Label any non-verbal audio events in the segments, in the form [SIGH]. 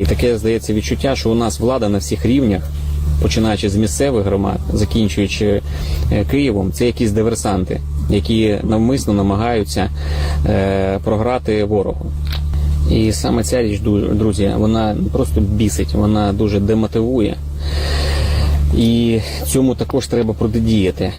І таке здається відчуття, що у нас влада на всіх рівнях, починаючи з місцевих громад, закінчуючи е, Києвом, це якісь диверсанти, які навмисно намагаються е, програти ворогу. І саме ця річ, друзі, вона просто бісить, вона дуже демотивує. І цьому також треба протидіяти.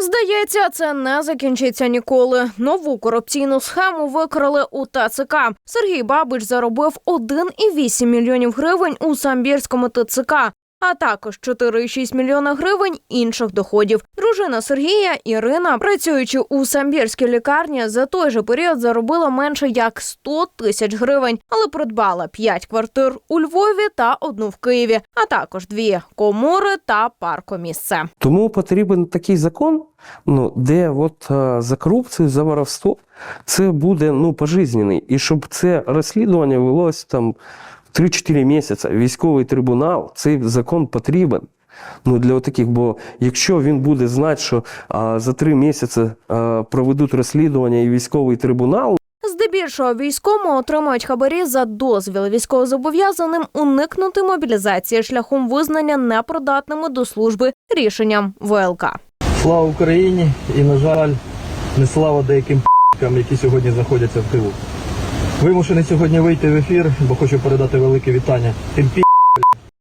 Здається, це не закінчиться ніколи. Нову корупційну схему викрали у ТЦК. Сергій Бабич заробив 1,8 мільйонів гривень у самбірському ТЦК. А також 4,6 мільйона гривень інших доходів. Дружина Сергія Ірина, працюючи у самбірській лікарні, за той же період заробила менше як 100 тисяч гривень, але придбала 5 квартир у Львові та одну в Києві, а також дві комори та паркомісце. Тому потрібен такий закон, ну, де от е, за корупцію, за воровство це буде ну, пожизнений. І щоб це розслідування велося там 3-4 місяці. Військовий трибунал, цей закон потрібен. Ну, для таких, бо якщо він буде знати, що а, за три місяці а, проведуть розслідування і військовий трибунал, Здебільшого війському отримують хабарі за дозвіл військовозобов'язаним уникнути мобілізації шляхом визнання непридатними до служби рішенням ВЛК. Слава Україні і, на жаль, не слава деяким п***кам, які сьогодні знаходяться в тилу. Вимушений сьогодні вийти в ефір, бо хочу передати велике вітання тим пі***,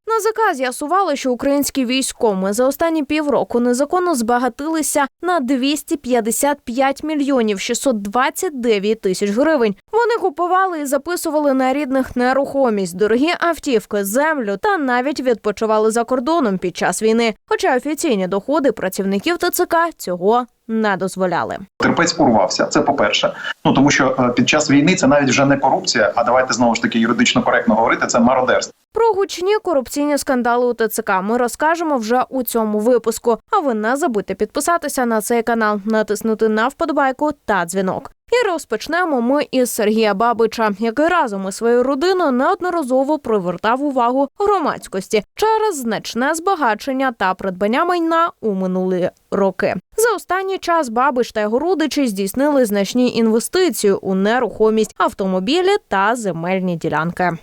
На ЗК з'ясували, що українські військові за останні півроку незаконно збагатилися на 255 мільйонів 629 тисяч гривень. Вони купували і записували на рідних нерухомість, дорогі автівки, землю та навіть відпочивали за кордоном під час війни. Хоча офіційні доходи працівників ТЦК цього не дозволяли. Терпець урвався. Це по-перше. Ну тому що е, під час війни це навіть вже не корупція, а давайте знову ж таки юридично коректно говорити. Це мародерство. Про гучні корупційні скандали у ТЦК ми розкажемо вже у цьому випуску. А ви не забудьте підписатися на цей канал, натиснути на вподобайку та дзвінок. І розпочнемо ми із Сергія Бабича, який разом із своєю родиною неодноразово привертав увагу громадськості через значне збагачення та придбання майна у минулі роки. За останній час Бабич та його родичі здійснили значні інвестиції у нерухомість, автомобілі та земельні ділянки.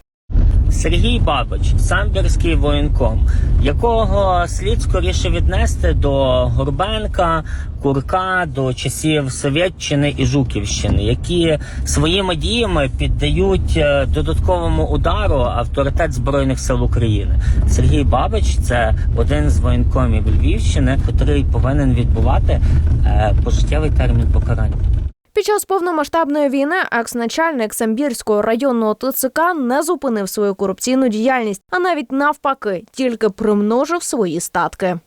Сергій Бабич, самбірський воєнком, якого слід скоріше віднести до Горбенка, Курка, до часів Совєтщини і Жуківщини, які своїми діями піддають е, додатковому удару авторитет Збройних сил України. Сергій Бабич це один з воєнкомів Львівщини, який повинен відбувати е, пожиттєвий термін покарання. Під час повномасштабної війни екс-начальник Самбірського районного ТЦК не зупинив свою корупційну діяльність, а навіть навпаки, тільки примножив свої статки.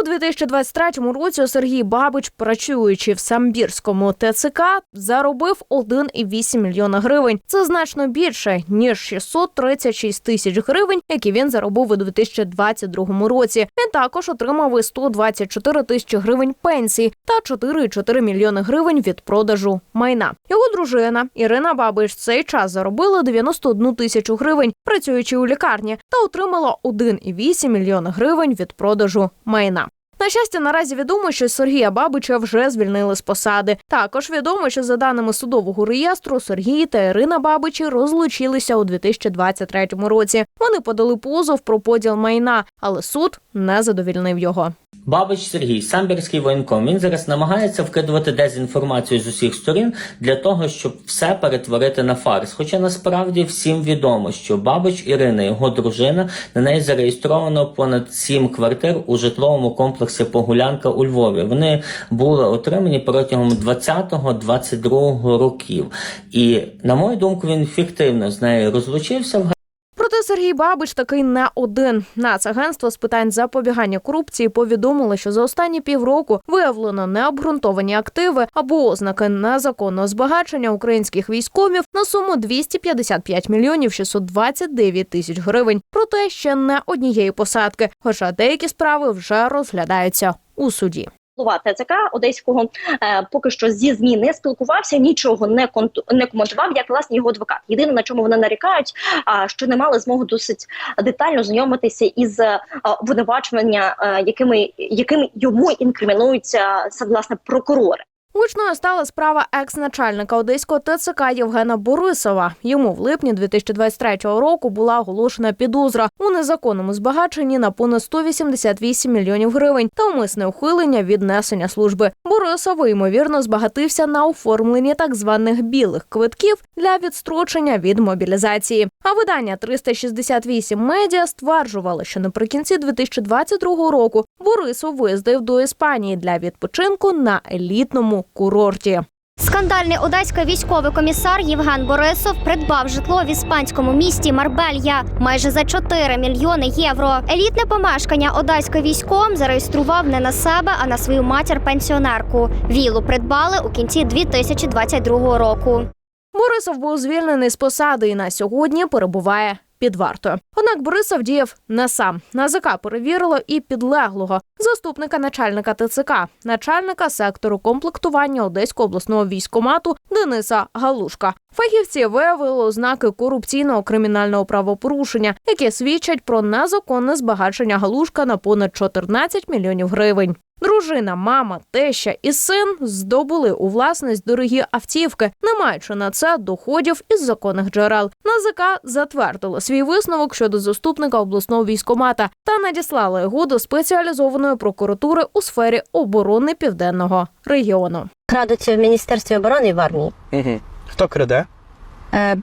У 2023 році Сергій Бабич, працюючи в Самбірському ТЦК, заробив 1,8 мільйона гривень. Це значно більше ніж 636 тисяч гривень, які він заробив у 2022 році. Він також отримав і 124 тисячі гривень пенсії та 4,4 мільйони гривень від продажу майна. Його дружина Ірина Бабич цей час заробила 91 тисячу гривень, працюючи у лікарні, та отримала 1,8 мільйона гривень від продажу майна. На щастя, наразі відомо, що Сергія Бабича вже звільнили з посади. Також відомо, що за даними судового реєстру Сергій та Ірина Бабичі розлучилися у 2023 році. Вони подали позов про поділ майна, але суд не задовільнив його. Бабич Сергій, самбірський воєнком. Він зараз намагається вкидувати дезінформацію з усіх сторін для того, щоб все перетворити на фарс. Хоча насправді всім відомо, що Бабич Ірина, його дружина, на неї зареєстровано понад сім квартир у житловому комплексі Погулянка у Львові. Вони були отримані протягом 20-22 років. І на мою думку, він фіктивно з нею розлучився в Сергій Бабич такий не один. Нацагентство з питань запобігання корупції повідомило, що за останні півроку виявлено необґрунтовані активи або ознаки незаконного збагачення українських військових на суму 255 мільйонів 629 тисяч гривень. Проте ще не однієї посадки, хоча деякі справи вже розглядаються у суді. Голова ТЦК Одеського е, поки що зі змі не спілкувався, нічого не конту- не коментував, як власне його адвокат. Єдине на чому вони нарікають, а що не мали змогу досить детально знайомитися із е, обвинувачення, е, якими якими йому інкримінуються це власне прокурори. Гучною стала справа екс-начальника одеського ТЦК Євгена Борисова. Йому в липні 2023 року була оголошена підозра у незаконному збагаченні на понад 188 мільйонів гривень та умисне ухилення від несення служби. Борисов ймовірно збагатився на оформленні так званих білих квитків для відстрочення від мобілізації. А видання 368 медіа стверджувало, що наприкінці 2022 року Борисов виїздив до Іспанії для відпочинку на елітному курорті. Скандальний одеський військовий комісар Євген Борисов придбав житло в іспанському місті Марбелья майже за 4 мільйони євро. Елітне помешкання одеський військом зареєстрував не на себе, а на свою матір-пенсіонерку. Вілу придбали у кінці 2022 року. Борисов був звільнений з посади і на сьогодні перебуває під вартою. Однак Борисов діяв не сам. НАЗК перевірило і підлеглого заступника начальника ТЦК, начальника сектору комплектування Одеського обласного військомату Дениса Галушка. Фахівці виявили ознаки корупційного кримінального правопорушення, які свідчать про незаконне збагачення Галушка на понад 14 мільйонів гривень. Дружина, мама, теща і син здобули у власність дорогі автівки, не маючи на це доходів із законних джерел. НАЗК затвердило свій висновок щодо заступника обласного військомата та надіслало його до спеціалізованої прокуратури у сфері оборони південного регіону. Крадуть в Міністерстві оборони і в армії. Угу. Хто краде? Е,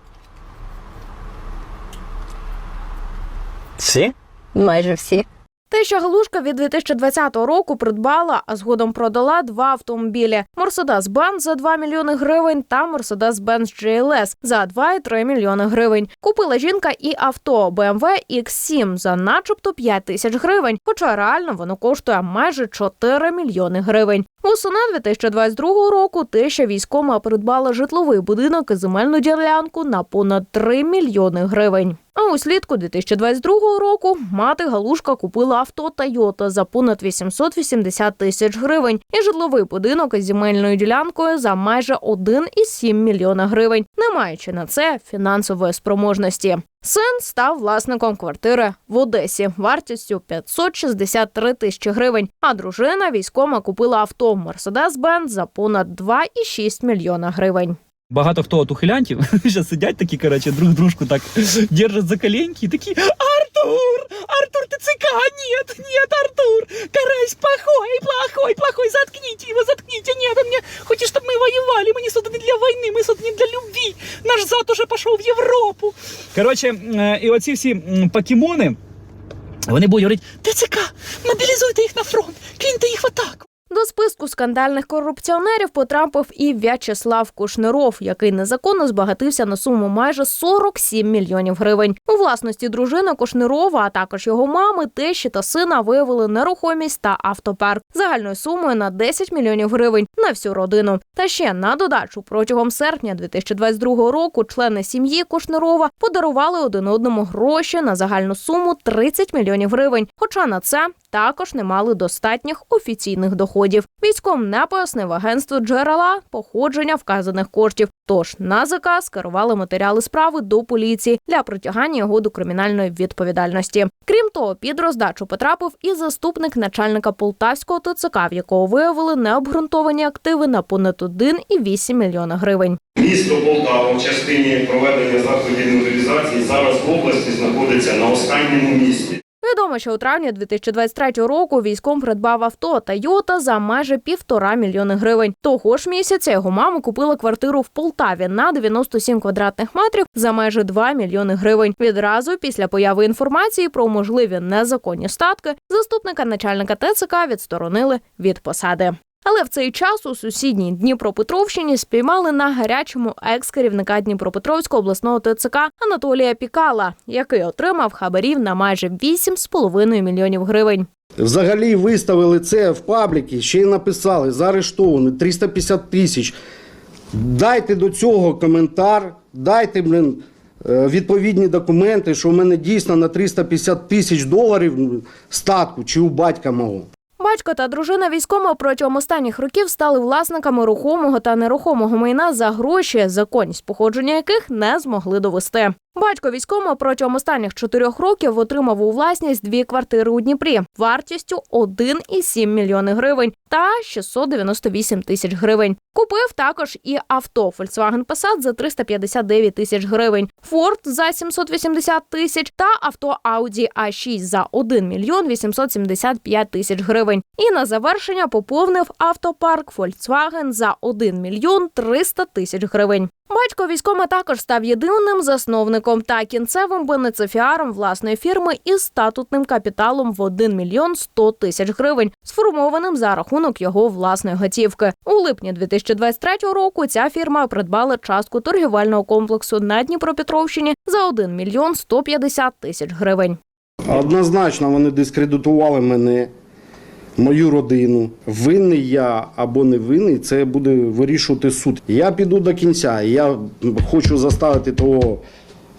Всі? майже всі. Теща Галушка від 2020 року придбала, а згодом продала два автомобілі: Mercedes-Benz за 2 мільйони гривень та Mercedes-Benz GLS за 2,3 мільйони гривень. Купила жінка і авто BMW X7 за начебто 5 тисяч гривень, хоча реально воно коштує майже 4 мільйони гривень. Восени 2022 року теща військома придбала житловий будинок і земельну ділянку на понад 3 мільйони гривень. А у слідку 2022 року мати Галушка купила авто Тойота за понад 880 тисяч гривень і житловий будинок із земельною ділянкою за майже 1,7 мільйона гривень, не маючи на це фінансової спроможності. Син став власником квартири в Одесі вартістю 563 тисячі гривень. А дружина військома купила авто Mercedes-Benz за понад 2,6 мільйона гривень. Багато хто от ухилянтів [LAUGHS] ще сидять такі, коротше, друг дружку так держать за коленки і такі Артур! Артур, ти цика! Нет, нет, Артур! Карась плохой, плохой, плохой, заткните его, заткните! Нет, он мне хочет, чтобы мы воевали, мы не созданы для війни, ми создані для любви. Наш зад уже пішов в Європу. Коротше, е, і оці всі м, покемони, вони будуть говорити, ТЦК, мобілізуйте їх на фронт, киньте їх в атаку. До списку скандальних корупціонерів потрапив і В'ячеслав Кушниров, який незаконно збагатився на суму майже 47 мільйонів гривень. У власності дружини Кушнирова, а також його мами, тещі та сина виявили нерухомість та автопарк загальною сумою на 10 мільйонів гривень на всю родину. Та ще на додачу протягом серпня 2022 року члени сім'ї Кушнирова подарували один одному гроші на загальну суму 30 мільйонів гривень. Хоча на це також не мали достатніх офіційних доходів. Військом не пояснив агентство джерела походження вказаних коштів. Тож НАЗК скерували матеріали справи до поліції для притягання його до кримінальної відповідальності. Крім того, під роздачу потрапив і заступник начальника полтавського ТЦК, в якого виявили необґрунтовані активи на понад 1,8 мільйона гривень. Місто Полтава в частині проведення заходів мобілізації зараз в області знаходиться на останньому місці. Відомо, що у травні 2023 року військом придбав авто Тойота за майже півтора мільйони гривень. Того ж місяця його мама купила квартиру в Полтаві на 97 квадратних метрів за майже 2 мільйони гривень. Відразу після появи інформації про можливі незаконні статки заступника начальника ТЦК відсторонили від посади. Але в цей час у сусідній Дніпропетровщині спіймали на гарячому екс-керівника Дніпропетровського обласного ТЦК Анатолія Пікала, який отримав хабарів на майже 8,5 мільйонів гривень. Взагалі виставили це в пабліки, ще й написали заарештований 350 тисяч. Дайте до цього коментар, дайте блин, е, відповідні документи, що в мене дійсно на 350 тисяч доларів статку чи у батька мого. Батько та дружина військома протягом останніх років стали власниками рухомого та нерухомого майна за гроші, законність походження яких не змогли довести. Батько військовому протягом останніх чотирьох років отримав у власність дві квартири у Дніпрі вартістю 1,7 мільйони гривень та 698 тисяч гривень. Купив також і авто Volkswagen Passat за 359 тисяч гривень, Ford за 780 тисяч та авто Audi A6 за 1 мільйон 875 тисяч гривень. І на завершення поповнив автопарк Volkswagen за 1 мільйон 300 тисяч гривень. Батько військома також став єдиним засновником та кінцевим бенефіціаром власної фірми із статутним капіталом в 1 мільйон 100 тисяч гривень, сформованим за рахунок його власної готівки. У липні 2023 року ця фірма придбала частку торгівельного комплексу на Дніпропетровщині за 1 мільйон 150 тисяч гривень. Однозначно вони дискредитували мене, мою родину. Винний я або не винний, це буде вирішувати суд. Я піду до кінця. Я хочу заставити того,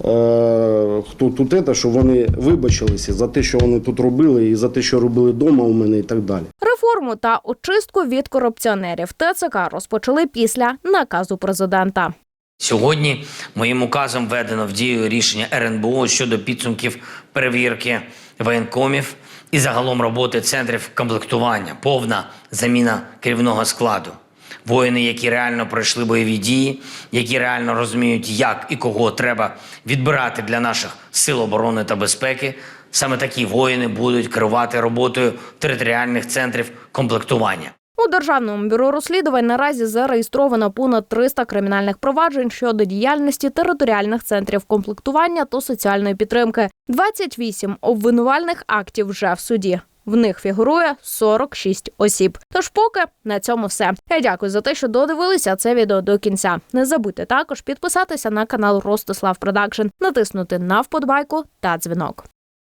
е, хто тут це, щоб вони вибачилися за те, що вони тут робили, і за те, що робили вдома у мене, і так далі. Реформу та очистку від корупціонерів ТЦК розпочали після наказу президента. Сьогодні моїм указом введено в дію рішення РНБО щодо підсумків перевірки воєнкомів і загалом роботи центрів комплектування, повна заміна керівного складу. Воїни, які реально пройшли бойові дії, які реально розуміють, як і кого треба відбирати для наших сил оборони та безпеки. Саме такі воїни будуть керувати роботою територіальних центрів комплектування. У державному бюро розслідувань наразі зареєстровано понад 300 кримінальних проваджень щодо діяльності територіальних центрів комплектування та соціальної підтримки. 28 обвинувальних актів вже в суді. В них фігурує 46 осіб. Тож поки на цьому все. Я дякую за те, що додивилися це відео до кінця. Не забудьте також підписатися на канал Ростислав Продакшн, натиснути на вподобайку та дзвінок.